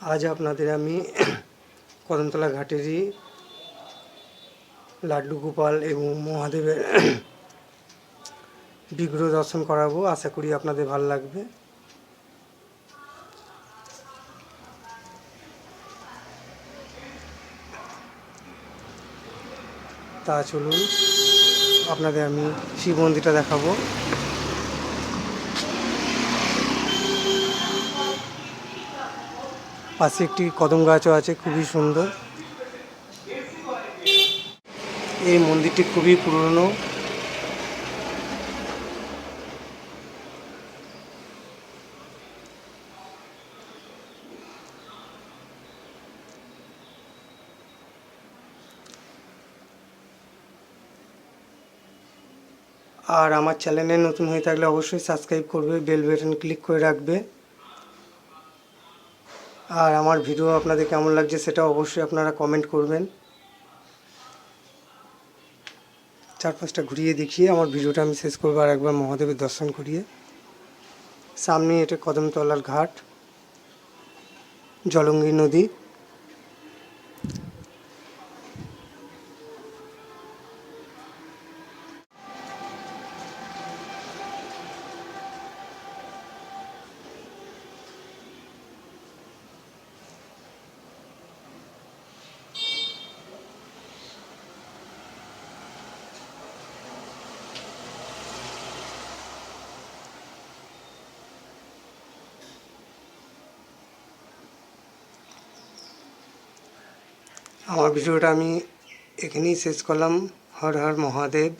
আজ আপনাদের আমি কদমতলা ঘাটেরই লাড্ডু গোপাল এবং মহাদেবের বিগ্রহ দর্শন করাবো। আশা করি আপনাদের ভালো লাগবে। তা চলুন, আপনাদের আমি শিব মন্দিরটা দেখাবো। পাশে একটি কদম গাছও আছে, খুবই সুন্দর। এই মন্দিরটি খুবই পুরনো। আর আমার চ্যানেলে নতুন হয়ে থাকলে অবশ্যই সাবস্ক্রাইব করবে বেল বাটন ক্লিক করে রাখবে। আর আমার ভিডিও আপনাদের কেমন লাগছে সেটা অবশ্যই আপনারা কমেন্ট করবেন। চার পাঁচটা ঘুরিয়ে দেখিয়ে আমার ভিডিওটা আমি শেষ করব আর একবার মহাদেবের দর্শন করিয়ে। সামনে এটা কদমতলার ঘাট, জলঙ্গি নদী। আমার ভিডিওটা আমি এখানেই শেষ করলাম। হর হর মহাদেব।